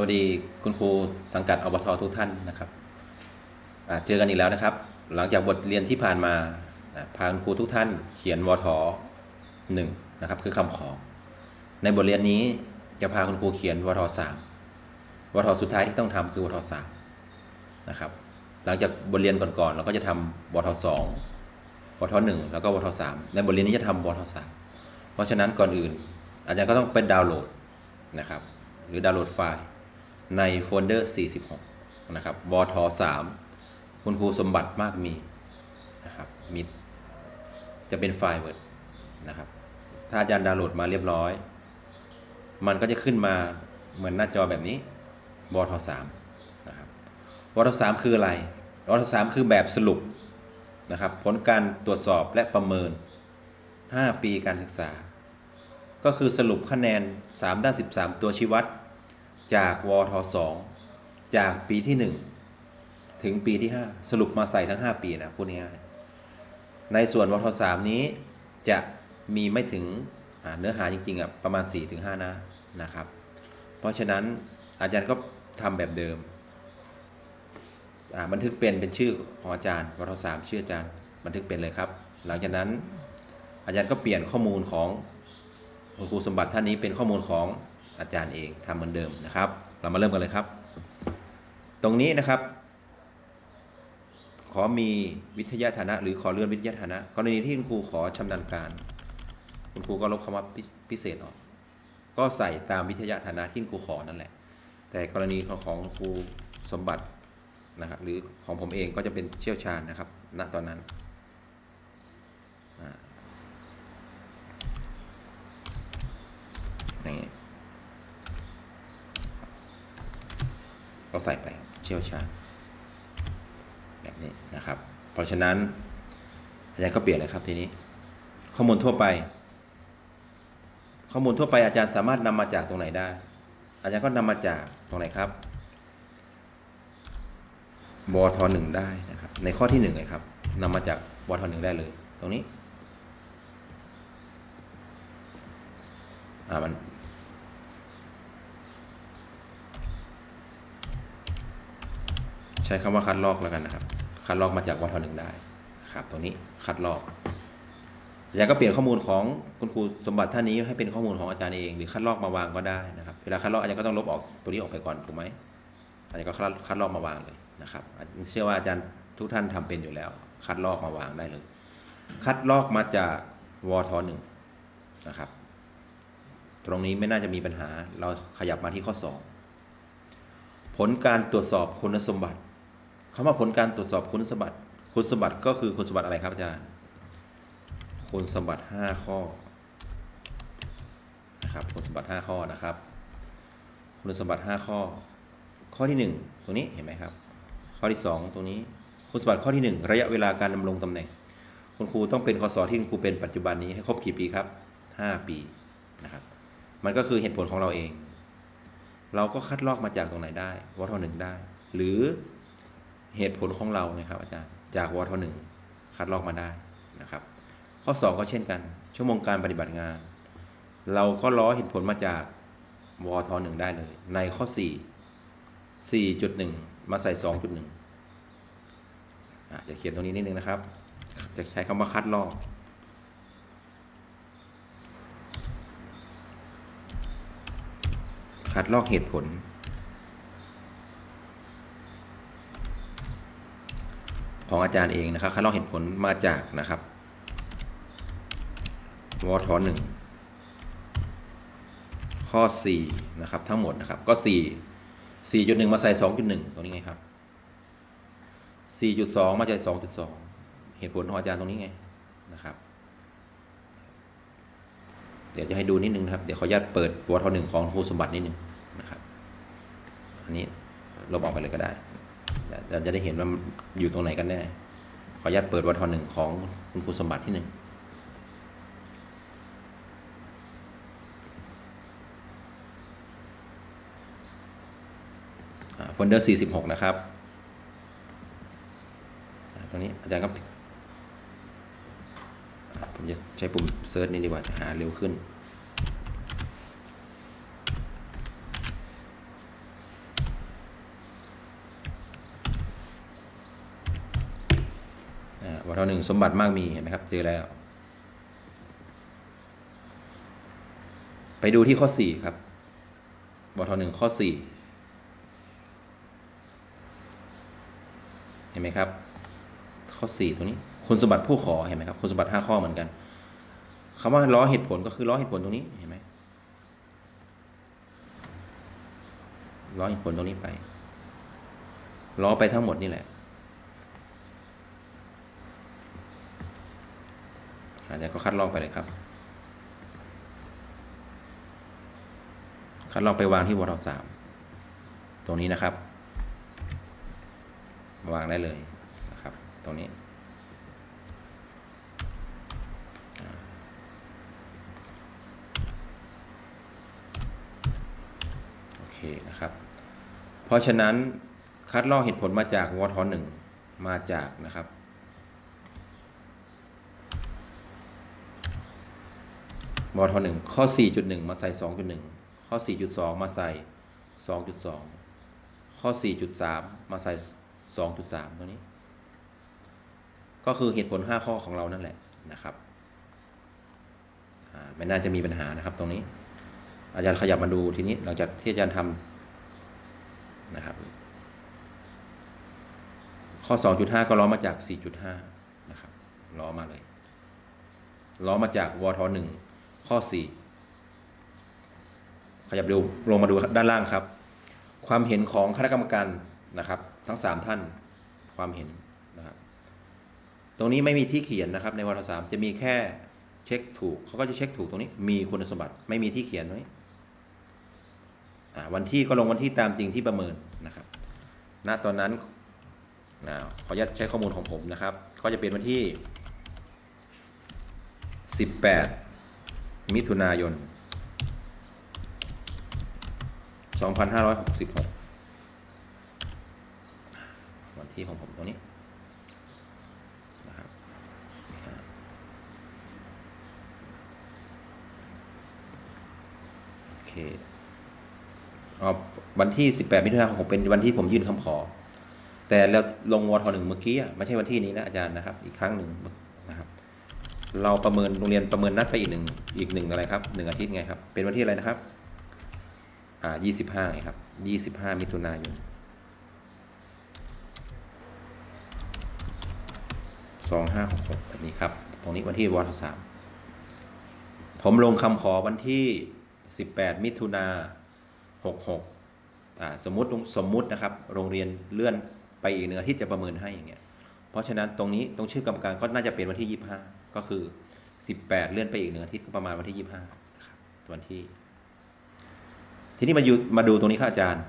วัสดีคุณครูสังกัดอบททุกท่านนะครับเจอกันอีกแล้วนะครับ หลังจากบทเรียนที่ผ่านมาอ่าพาคุณครูทุกท่านเขียนวทหนึ่งนะครับคือคำขอ ในบทเรียนนี้จะพาคุณครูเขียนวทสามวทสุดท้ายที่ต้องทำคือวทสามนะครับหลังจากบทเรียนก่อนๆเราก็จะทำวทสองวทหนึ่งแล้วก็วทสามในบทเรียนนี้จะทำวทสามเพราะฉะนั้นก่อนอื่น อาจารย์ก็ต้องเป็นดาวน์โหลดนะครับหรือดาวน์โหลดไฟล์ ในโฟลเดอร์ 46 นะครับวท3คุณครูสมบัติมากมีนะครับมีจะเป็นไฟล์ Word นะครับ ถ้าอาจารย์ดาวน์โหลดมาเรียบร้อย มันก็จะขึ้นมาเหมือนหน้าจอแบบนี้วท3นะครับวท3คืออะไรวท3คือแบบสรุปนะครับ ผลการตรวจสอบและประเมิน 5 ปีการศึกษา ก็คือสรุปคะแนน 3 ด้าน 13 ตัวชี้วัด จากวท2จากปีที่1ถึงปีที่5สรุปมาใส่ทั้ง5ปีนะพูดง่ายๆในส่วนวท3นี้จะมีไม่ถึงเนื้อหาจริงๆอะประมาณ4-5หน้านะครับ เพราะฉะนั้นอาจารย์ก็ทำแบบเดิมบันทึกเป็นเป็นชื่อของอาจารย์วท3ชื่ออาจารย์บันทึกเป็นเลยครับ หลังจากนั้นอาจารย์ก็เปลี่ยนข้อมูลของคุณครูสมบัติท่านนี้เป็นข้อมูลของ อาจารย์เองทำเหมือนเดิมนะครับ เรามาเริ่มกันเลยครับ ตรงนี้นะครับ ขอมีวิทยาฐานะ หรือขอเลื่อนวิทยาฐานะกรณีที่คุณครูขอชำนาญการ คุณครูก็ลบคำว่าพิพิเศษออก ก็ใส่ตามวิทยาฐานะที่คุณครูขอนั่นแหละ แต่กรณีของของคุณครูสมบัตินะครับหรือของผมเองก็จะเป็นเชี่ยวชาญนะครับ ณตอนนั้นอ่า อย่างนี้ ก็ใส่ไปเชี่ยวชาญแบบนี้นะครับ เพราะฉะนั้นอาจารย์ก็เปลี่ยนเลยครับทีนี้ ข้อมูลทั่วไป ข้อมูลทั่วไปอาจารย์สามารถนำมาจากตรงไหนได้ อาจารย์ก็นำมาจากตรงไหนครับบอทหนึ่งได้นะครับ ในข้อที่หนึ่งเลยครับนำมาจากบอทหนึ่งได้เลย ตรงนี้อ่ามัน ใช้คำว่าคัดลอกแล้วกันนะครับ คัดลอกมาจากวทหนึ่งได้ครับ ตรงนี้คัดลอกอาจารย์ก็เปลี่ยนข้อมูลของคุณครูสมบัติท่านนี้ให้เป็นข้อมูลของอาจารย์เอง หรือคัดลอกมาวางก็ได้นะครับ เวลาคัดลอกอาจารย์ก็ต้องลบออกตัวนี้ออกไปก่อนถูกไหมอาจารย์ก็คัดคัดลอกมาวางเลยนะครับ เชื่อว่าอาจารย์ทุกท่านทำเป็นอยู่แล้ว คัดลอกมาวางได้เลย คัดลอกมาจากวทหนึ่งนะครับ ตรงนี้ไม่น่าจะมีปัญหา เราขยับมาที่ข้อ 2 ผลการตรวจสอบคุณสมบัติ คำว่าผลการตรวจสอบคุณสมบัติ คุณสมบัติก็คือคุณสมบัติอะไรครับอาจารย์ คุณสมบัติ 5 ข้อนะครับคุณสมบัติ 5 ข้อนะครับ คุณสมบัติ 5 ข้อ ข้อที่ 1 ตรงนี้เห็นไหมครับ ข้อที่ 2 ตรงนี้ คุณสมบัติข้อที่ 1 ระยะเวลาการดำรงตำแหน่ง คุณครูต้องเป็นคอสที่คุณครูเป็นปัจจุบันนี้ให้ครบกี่ปีครับ 5 ปีนะครับ มันก็คือเหตุผลของเราเอง เราก็คัดลอกมาจากตรงไหนได้วทหนึ่งได้ หรือ เหตุผลของเรานะครับ อาจารย์จากวทหนึ่งคัดลอกมาได้นะครับ ข้อ 2 ก็เช่นกัน ชั่วโมงการปฏิบัติงาน เราก็ล้อเหตุผลมาจากวทหนึ่งได้เลย ในข้อ 4 4.1 มาใส่ 2.1อะจะเขียนตรงนี้นิดนึงนะครับ จะใช้คำว่าคัดลอกคัดลอกเหตุผล ของอาจารย์เองนะครับคัดลอกเหตุผลมาจากนะครับวทหนึ่งข้อ4นะครับทั้งหมดนะครับก็ 4 4.1 มาใส่ 2.1 ตรงนี้ไงครับ 4.2 มาใส่ 2.2 เหตุผลของอาจารย์ตรงนี้ไงนะครับ เดี๋ยวจะให้ดูนิดนึงนะครับ เดี๋ยวขออนุญาตเปิดวทหนึ่งของครูสมบัตินิดนึงนะครับ อันนี้ลบออกไปเลยก็ได้ เราจะได้เห็นว่าอยู่ตรงไหนกันแน่ ขออนุญาตเปิดวทหนึ่งของคุณครูสมบัติที่หนึ่งโฟลเดอร์ 46 นะครับ ตรงนี้อาจารย์ก็ผมจะใช้ปุ่มเซิร์ชนี้ดีกว่าจะหาเร็วขึ้น วทหนึ่งสมบัติมากมีเห็นไหมครับเจอแล้ว ไปดูที่ข้อสี่ครับวทหนึ่งข้อสี่เห็นไหมครับ ข้อสี่ตรงนี้คุณสมบัติผู้ขอเห็นไหมครับคุณสมบัติห้าข้อเหมือนกันคำว่าล้อเหตุผลก็คือล้อเหตุผลตรงนี้เห็นไหมล้อเหตุผลตรงนี้ไปล้อไปทั้งหมดนี่แหละ อาจารย์ก็คัดลอกไปเลยครับ คัดลอกไปวางที่วทสามตรงนี้นะครับ วางได้เลยนะครับ ตรงนี้โอเคนะครับ เพราะฉะนั้นคัดลอกเหตุผลมาจากวทหนึ่งมาจากนะครับ วทหนึ่งข้อ 4.1 มาใส่ 2.1 ข้อ 4.2 มาใส่ 2.2 ข้อ 4.3 มาใส่ 2.3ตัวนี้ ก็คือเหตุผล 5 ข้อของเรานั่นแหละนะครับไม่น่าจะมีปัญหานะครับตรงนี้ อาจารย์ขยับมาดูทีนี้หลังจากที่อาจารย์ทำนะครับ ข้อ 2.5 ก็ล้อมาจาก 4.5 นะครับล้อมาเลยล้อมาจากวทหนึ่ง ข้อ 4 ขยับดูลงมาดูด้านล่างครับ ความเห็นของคณะกรรมการนะครับ ทั้ง 3 ท่านความเห็นนะครับตรงนี้ไม่มีที่เขียนนะครับ ในวทสามจะมีแค่เช็คถูกเขาก็จะเช็คถูกตรงนี้ มีคุณสมบัติไม่มีที่เขียนตรงนี้วันที่ก็ลงวันที่ตามจริงที่ประเมินนะครับ ณ ตอนนั้นขออนุญาตใช้ข้อมูลของผมนะครับ ก็จะเป็นวันที่ 18 มิถุนายน 2566 วันที่ของผมตรงนี้นะครับโอเคอ๋อวันที่ 18 มิถุนายนของผมเป็นวันที่ผมยื่นคำขอ แต่เราลงวอทหนึ่งเมื่อกี้อะไม่ใช่วันที่นี้นะอาจารย์นะครับ อีกครั้งหนึ่ง เราประเมินโรงเรียนประเมินนัดไปอีกหนึ่งอีกหนึ่งอะไรครับหนึ่งอาทิตย์ไงครับ เป็นวันที่อะไรนะครับ อ่ายี่สิบห้าไงครับยี่สิบห้ามิถุนายนสองห้าหกหกแบบนี้ครับ ตรงนี้วันที่วทสามผมลงคำขอวันที่สิบแปดมิถุนาหกหกอ่าสมมติสมมุตินะครับ โรงเรียนเลื่อนไปอีกหนึ่งอาทิตย์จะประเมินให้อย่างเงี้ย เพราะฉะนั้นตรงนี้ตรงชื่อกรรมการก็น่าจะเป็นวันที่ยี่ห้า ก็คือสิบแปดเลื่อนไปอีกหนึ่งอาทิตย์ก็ประมาณวันที่ยี่ห้านะครับวันที่ ทีนี้มาอยู่มาดูตรงนี้ครับอาจารย์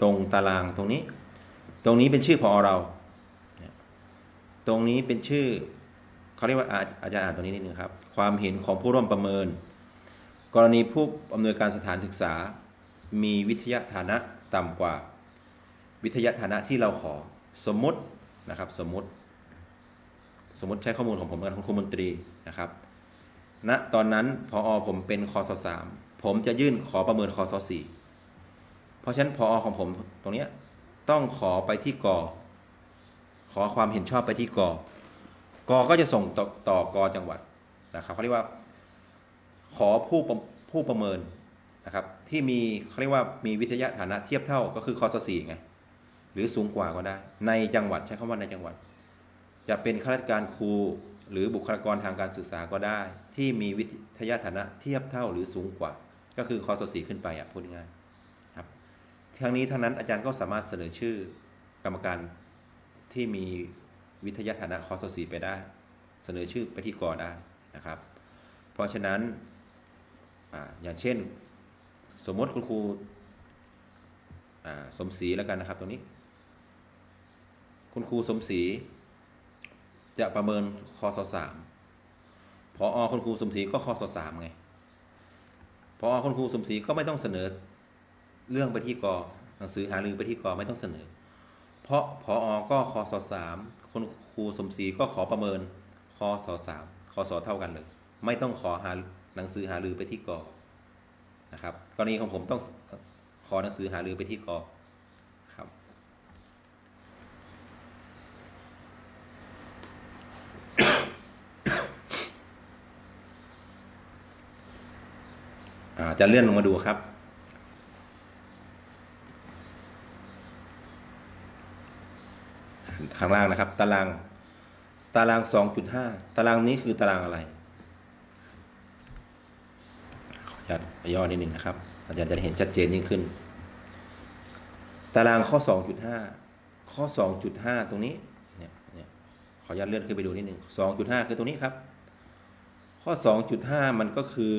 ตรงตารางตรงนี้ ตรงนี้เป็นชื่อพอเรา ตรงนี้เป็นชื่อเขาเรียกว่าอาจารย์อ่านตรงนี้นิดนึงครับ ความเห็นของผู้ร่วมประเมิน กรณีผู้อำนวยการสถานศึกษา มีวิทยาฐานะต่ำกว่า วิทยาฐานะที่เราขอสมมตินะครับ สมมติ สมมติใช้ข้อมูลของผมกับคุณครูมนตรีนะครับณตอนนั้นพออผมเป็นคอสสามผมจะยื่นขอประเมินคอสสี่เพราะฉะนั้นพออของผมตรงเนี้ยต้องขอไปที่กอขอความเห็นชอบไปที่กอกอก็จะส่งต่อตอกอจังหวัดนะครับเขาเรียกว่า ขอผู้ผู้ประเมินนะครับ ที่มีเขาเรียกว่ามีวิทยาฐานะเทียบเท่าก็คือคอสสี่ไงหรือสูงกว่าก็ได้ ในจังหวัดใช้คำว่าในจังหวัด จะเป็นข้าราชการครูหรือบุคลากรทางการศึกษาก็ได้ ที่มีวิทยาฐานะเทียบเท่าหรือสูงกว่า ก็คือคอสสีขึ้นไปอะพูดง่ายครับทั้งนี้ทั้งนั้นอาจารย์ก็สามารถเสนอชื่อกรรมการที่มีวิทยาฐานะคอสสีไปได้ เสนอชื่อไปที่กอได้นะครับ เพราะฉะนั้นออย่างเช่น สมมติคุณครูสมศรีแล้วกันนะครับตรงนี้ คุณครูสมศรี จะประเมินคอสสามพออคุณครูสมศรีก็คอสสามไงพอคุณครูสมศรีก็ไม่ต้องเสนอ เรื่องไปที่กอหนังสือหารือไปที่กอไม่ต้องเสนอ เพราะพออก็คอสสามคุณครูสมศรีก็ขอประเมินคอสสามคอสเท่ากันเลย ไม่ต้องขอหาหนังสือหารือไปที่กอนะครับ กรณีของผมต้องขอหนังสือหารือไปที่กอครับ อ่า จะเลื่อนลงมาดูครับ ข้างล่างนะครับ ตาราง ตาราง 2.5 ตารางนี้คือตารางอะไร ขออนุญาตย่อนิดหนึ่งนะครับ อาจารย์จะเห็นชัดเจนยิ่งขึ้น ตารางข้อ 2.5 ข้อ 2.5 ตรงนี้เนี่ยเนี่ยขออนุญาตเลื่อนขึ้นไปดูนิดหนึ่ง2.5 คือตรงนี้ครับ ข้อ 2.5 มันก็คือ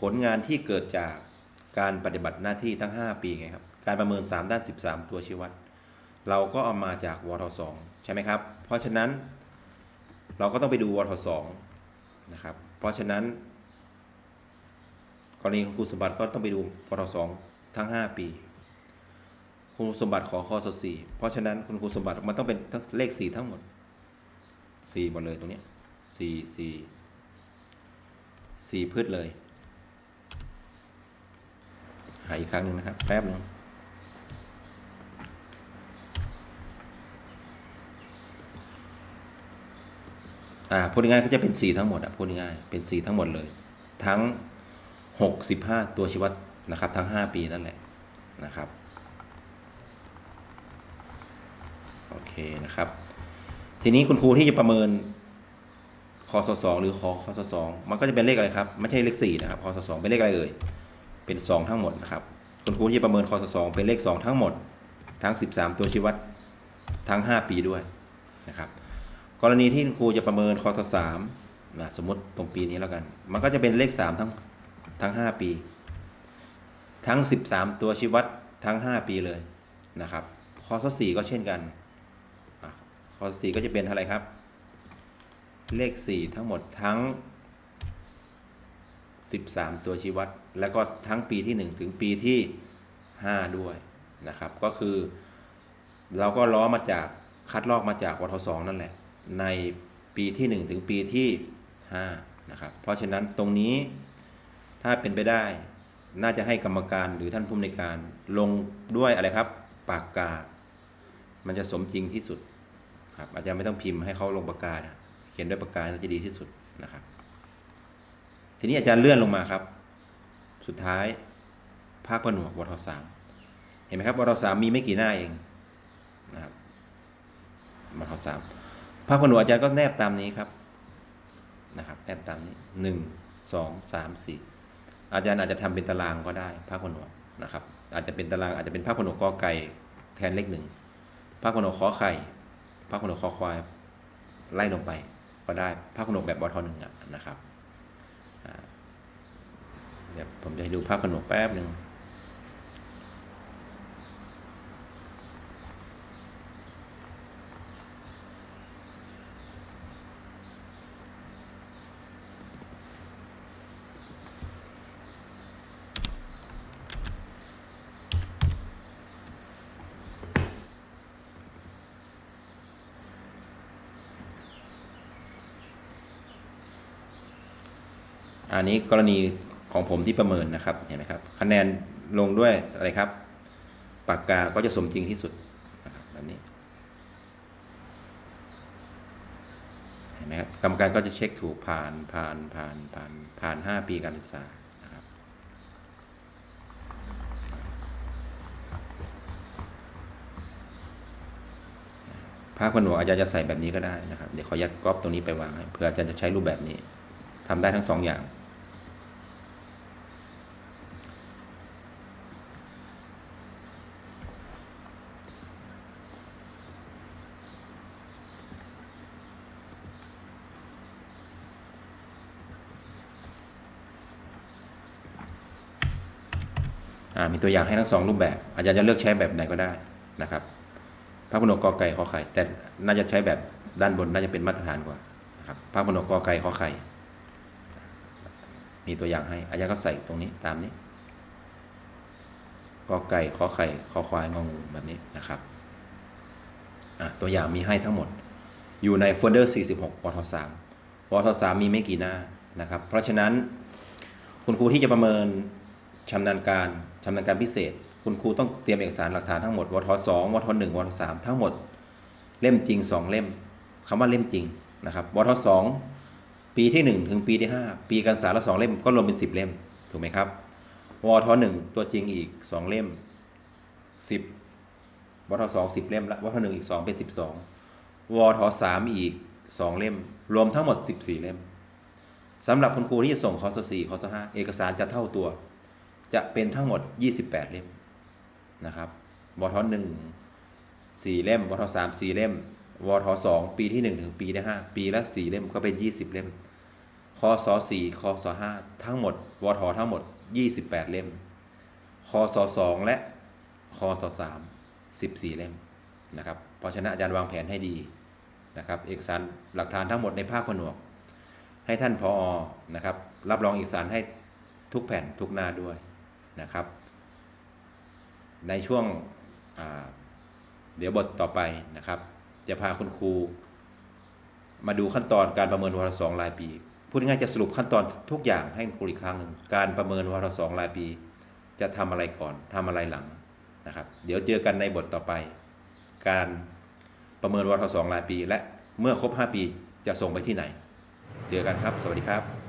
ผลงานที่เกิดจากการปฏิบัติหน้าที่ทั้ง 5 ปีไงครับ การประเมิน 3 ด้าน 13 ตัวชี้วัด เราก็เอามาจากวท2ใช่ไหมครับ เพราะฉะนั้นเราก็ต้องไปดูวท2นะครับ เพราะฉะนั้นกรณีของคุณสมบัติก็ต้องไปดูวท2ทั้ง 5 ปี คุณสมบัติขอข้อสสี่เพราะฉะนั้นคุณคุณสมบัติมันต้องเป็นทั้งเลขสี่ทั้งหมดสี่หมดเลยตรงนี้ยสี่สี่สี่พืชเลย หาอีกครั้งหนึ่งนะครับ แป๊บหนึงอ่าพูดง่ายๆก็จะเป็นสี่ทั้งหมดอะพูดง่ายๆเป็นสี่ทั้งหมดเลย ทั้งหกสิบห้าตัวชีวัดนะครับ ทั้งห้าปีนั่นแหละนะครับโอเคนะครับ ทีนี้คุณครูที่จะประเมินคอสสองหรือคอคอสสองมันก็จะเป็นเลขอะไรครับ ไม่ใช่เลขสี่นะครับคอสสองเป็นเลขอะไรเอ่ย เป็นสองทั้งหมดนะครับคุณครูที่จะประเมินคอสสองเป็นเลขสองทั้งหมด ทั้งสิบสามตัวชี้วัดทั้งห้าปีด้วยนะครับกรณีที่คุณครูจะประเมินคอสสามนะสมมติตรงปีนี้แล้วกัน มันก็จะเป็นเลขสามทั้งทั้งห้าปี ทั้งสิบสามตัวชี้วัดทั้งห้าปีเลยนะครับคอสสี่ก็เช่นกันอะข้อสี่ก็จะเป็นอะไรครับ เลขสี่ทั้งหมดทั้ง สิบสามตัวชี้วัด แล้วก็ทั้งปีที่หนึ่งถึงปีที่ห้าด้วยนะครับ ก็คือ เราก็ล้อมาจากคัดลอกมาจากวทสองนั่นแหละ ในปีที่หนึ่งถึงปีที่ห้านะครับ เพราะฉะนั้นตรงนี้ถ้าเป็นไปได้น่าจะให้กรรมการหรือท่านผู้อำนการลงด้วยอะไรครับ ปากกา มันจะสมจริงที่สุดครับอาจจะไม่ต้องพิมพ์ให้เขาลงปากกานะเขียนด้วยปากกาจะดีที่สุดนะครับ ทีนี้อาจารย์เลื่อนลงมาครับ สุดท้าย ภาคผนวกวทสามเห็นไหมครับวทสามมีไม่กี่หน้าเองนะครับวทสามภาคผนวกอาจารย์ก็แนบตามนี้ครับนะครับแนบตามนี้หนึ่งสองสามสี่อาจารย์อาจจะทำเป็นตารางก็ได้ ภาคผนวกนะครับ อาจจะเป็นตารางอาจจะเป็นภาคผนวกกอไก่แทนเลขหนึ่งภาคขนกขอไข่ภาคขนกคอควายไล่ลงไปก็ได้ภาคขนกแบบบอทหนึ่งอะนะครับ เดี๋ยวผมจะให้ดูภาพขนมแป๊บหนึ่ง อันนี้กรณีของผมที่ประเมินนะครับเห็นไหมครับคะแนนลงด้วยอะไรครับ ปากกาก็จะสมจริงที่สุดนะครับแบบนี้เห็นไหมครับกรรมการก็จะเช็คถูกผ่านผ่านผ่านผ่านผ่านห้าปีการศึกษานะครับภาคผนวกอาจารย์จะใส่แบบนี้ก็ได้นะครับ เดี๋ยวขอยัดก๊อปตรงนี้ไปวางให้เพื่ออาจารย์จะใช้รูปแบบนี้ทำได้ทั้งสองอย่าง มีตัวอย่างให้ทั้งสองรูปแบบ อาจารย์จะเลือกใช้แบบไหนก็ได้นะครับพระพนกกอไก่ขอไข่ แต่น่าจะใช้แบบด้านบนน่าจะเป็นมาตรฐานกว่านะครับพระพนกกอไก่ขอไข่ มีตัวอย่างให้ อาจารย์ก็ใส่ตรงนี้ตามนี้กอไก่ขอไข่ขอควายงองูแบบนี้นะครับตัวอย่างมีให้ทั้งหมด อยู่ในโฟลเดอร์ 46วท3วท3มีไม่กี่หน้านะครับ เพราะฉะนั้นคุณครูที่จะประเมิน ชำนาญการชำนาญการพิเศษ คุณครูต้องเตรียมเอกสารหลักฐานทั้งหมดวทสองวทหนึ่งวทสามทั้งหมด เล่มจริงสองเล่มคำว่าเล่มจริงนะครับวทสองปีที่หนึ่งถึงปีที่ห้าปีการศึกษาละสองเล่มก็รวมเป็นสิบเล่มถูกไหมครับวทหนึ่งตัวจริงอีกสองเล่มสิบวทสองสิบเล่มละวทหนึ่งอีกสองเป็นสิบสองวทสามอีกสองเล่ม รวมทั้งหมดสิบสี่เล่มสำหรับคุณครูที่จะส่งคอร์สสี่คอร์สห้าเอกสารจะเท่าตัว จะเป็นทั้งหมดยี่สิบแปดเล่มนะครับวทหนึ่งสี่เล่มวทสามสี่เล่มวทสองปีที่หนึ่งถึงปีที่ห้าปีละสี่เล่มก็เป็นยี่สิบเล่มคศสี่คศห้าทั้งหมดวททั้งหมดยี่สิบแปดเล่มคศสองและคศสามสิบสี่เล่มนะครับเพราะฉะนั้นอาจารย์วางแผนให้ดีนะครับ เอกสารหลักฐานทั้งหมดในภาคผนวก ให้ท่านพออนะครับ รับรองเอกสารให้ทุกแผ่นทุกหน้าด้วย นะครับ ในช่วงเดี๋ยวบทต่อไปนะครับ จะพาคุณครู มาดูขั้นตอนการประเมินวารสองรายปี พูดง่ายจะสรุปขั้นตอนทุกอย่างให้คุณครูอีกครั้งหนึ่งการประเมินวารสองรายปี จะทำอะไรก่อนทำอะไรหลังนะครับ เดี๋ยวเจอกันในบทต่อไป การประเมินวารสองรายปี และเมื่อครบ 5 ปีจะส่งไปที่ไหน เจอกันครับ สวัสดีครับ